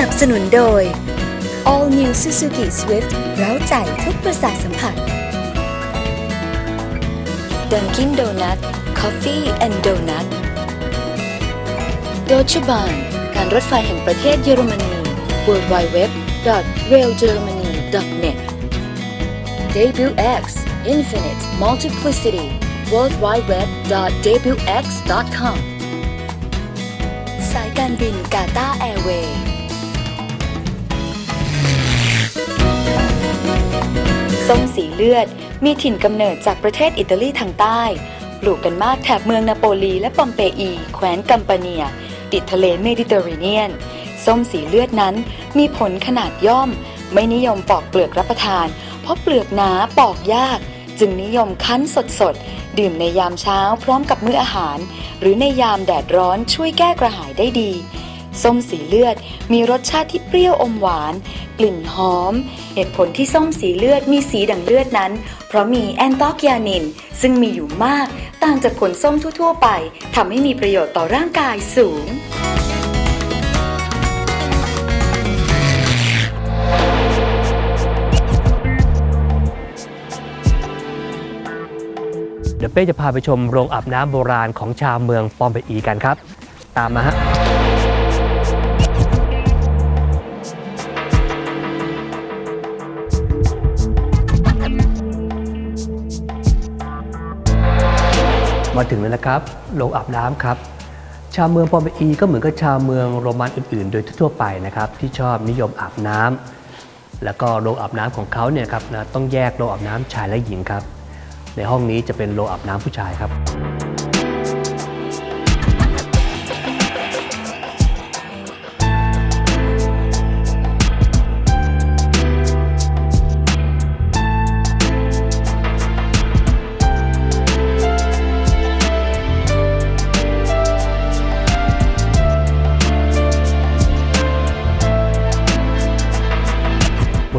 นับสนุนโดย All New Suzuki Swift เร้าใจทุกประสาทสัมผัส Dunkin' Donut Coffee and Donut Deutsche Bahn การรถไฟแห่งประเทศเยอรมนี w w w r a i l g e r m a n y n e t Debut X Infinite Multiplicity World Wide Web .debutx.com สายการบินกาตา ส้มสีเลือด มีถิ่นกำเนิดจากประเทศอิตาลีทางใต้ ปลูกกันมากแถบเมืองนาโปลีและปอมเปอี แคว้นกัมปาเนีย ติดทะเลเมดิเตอร์เรเนียน ส้มสีเลือดนั้นมีผลขนาดย่อม ไม่นิยมปอกเปลือกรับประทาน เพราะเปลือกหนาปอกยาก จึงนิยมคั้นสดๆ ดื่มในยามเช้าพร้อมกับมื้ออาหาร หรือในยามแดดร้อนช่วยแก้กระหายได้ดี ส้มสีเลือดมีรสชาติที่เปรี้ยวอมหวาน กลิ่นหอม เหตุผลที่ส้มสีเลือดมีสีดังเลือดนั้น เพราะมีแอนโทไคยานิน ซึ่งมีอยู่มากต่างจากผลส้มทั่ว ๆ ไปทำให้มีประโยชน์ต่อร่างกายสูงเดี๋ยวเป้จะพาไปชมโรงอาบน้ำโบราณของชาวเมืองปอมเปอีกันครับ ตามมาฮะ มาถึงแล้วนะครับโรงอาบน้ำครับ ชาวเมืองปอมเปอีก็เหมือนกับชาวเมืองโรมันอื่น ๆ โดยทั่วๆไปนะครับที่ชอบนิยมอาบน้ำแล้วก็โรงอาบน้ำของเขาเนี่ยครับนะต้องแยกโรงอาบน้ำชายและหญิงครับ ในห้องนี้จะเป็นโรงอาบน้ำผู้ชายครับ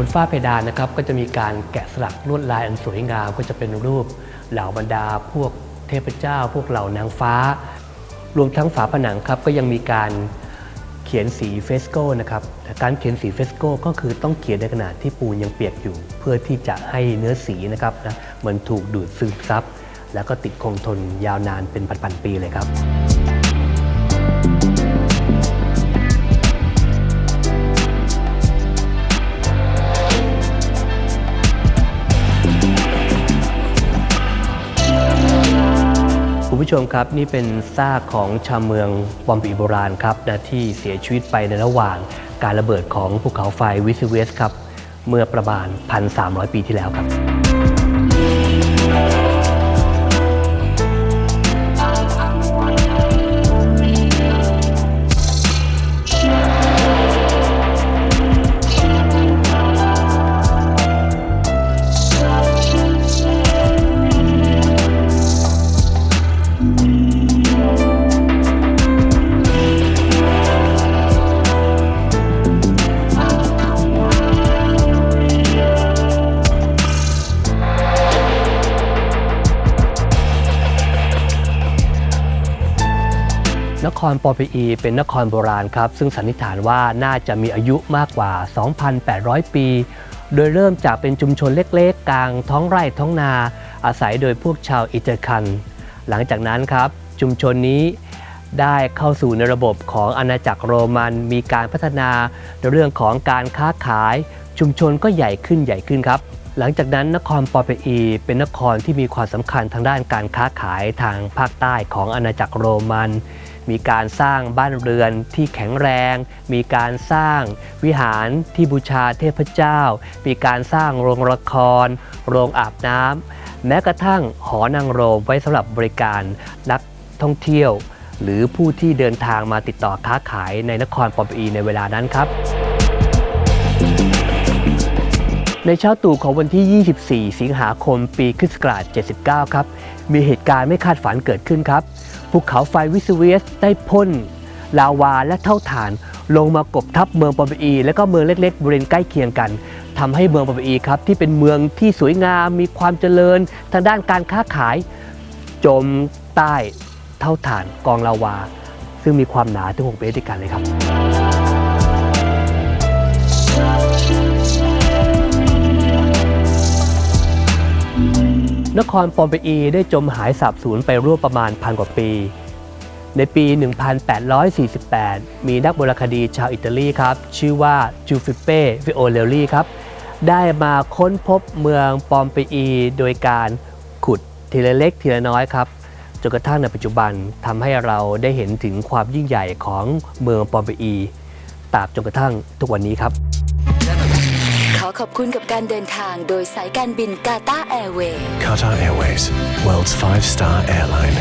บนฝ้าเพดานนะครับก็จะมีการแกะสลักลวดลายอันสวยงาม ก็จะเป็นรูปเหล่าบรรดา พวกเทพเจ้า พวกเหล่านางฟ้า รวมทั้งฝาผนังครับก็ยังมีการเขียนสีเฟสโก้นะครับการเขียนสีเฟสโก้ก็คือต้องเขียนในขณะที่ปูนยังเปียกอยู่ เพื่อที่จะให้เนื้อสีนะครับนะมันถูกดูดซึมซับแล้วก็ติดคงทนยาวนานเป็นพันๆปีเลยครับ ผู้ชมครับนี่เป็นซากของชาวเมืองปอมปีโบราณครับนะที่เสียชีวิตไปในระหว่างการระเบิดของภูเขาไฟวิสเวสครับเมื่อประมาณ 1,300 ปีที่แล้วครับ นครปอมเปอีเป็นนครโบราณครับ ซึ่งสันนิษฐานว่าน่าจะมีอายุมากกว่า 2,800 ปี โดยเริ่มจากเป็นชุมชนเล็กๆ กลางท้องไร่ท้องนาอาศัยโดยพวกชาวอิตาคัน หลังจากนั้นครับ ชุมชนนี้ได้เข้าสู่ในระบบของอาณาจักรโรมันมีการพัฒนาในเรื่องของการค้าขาย ชุมชนก็ใหญ่ขึ้นใหญ่ขึ้นครับ หลังจากนั้นนครปอเปอีเป็นนครที่มีความสำคัญทางด้านการค้าขายทางภาคใต้ของอาณาจักรโรมัน มีการสร้างบ้านเรือนที่แข็งแรง มีการสร้างวิหารที่บูชาเทพเจ้า มีการสร้างโรงละคร โรงอาบน้ำแม้กระทั่งหอนางรมไว้สำหรับบริการนักท่องเที่ยว หรือผู้ที่เดินทางมาติดต่อค้าขายในนครปอมปีในเวลานั้นครับในเช้าตู่ของวันที่ 24 สิงหาคม ปีคริสต์ศักราช79 ครับ มีเหตุการณ์ไม่คาดฝันเกิดขึ้นครับ ภูเขาไฟวิสเวียสได้พ่นลาวาและเท่าฐานลงมากบทับเมืองปอมเปอี และก็เมืองเล็กๆบริเวณใกล้เคียงกันทำให้เมืองปอมเปอีครับที่เป็นเมืองที่สวยงามมีความเจริญ ทางด้านการค้าขาย จมใต้เท่าฐานกองลาวา ซึ่งมีความหนาถึง6เมตรด้วยกันเลยครับ นครปอมเปอีได้จมหายสาบสูญไปร่วมประมาณพันกว่าปี ในปี 1848 มีนักโบราณคดีชาวอิตาลีครับ ชื่อว่าจูฟิเป้ฟิโอเลลี่ครับ ได้มาค้นพบเมืองปอมเปอีโดยการขุดทีละเล็กทีละน้อยครับจนกระทั่งในปัจจุบันทำให้เราได้เห็นถึงความยิ่งใหญ่ของเมืองปอมเปอีตราบจนกระทั่งทุกวันนี้ครับ ขอขอบคุณกับการเดินทางโดยสายการบินกาตาแอร์เวย์ Qatar Airways world's five star airline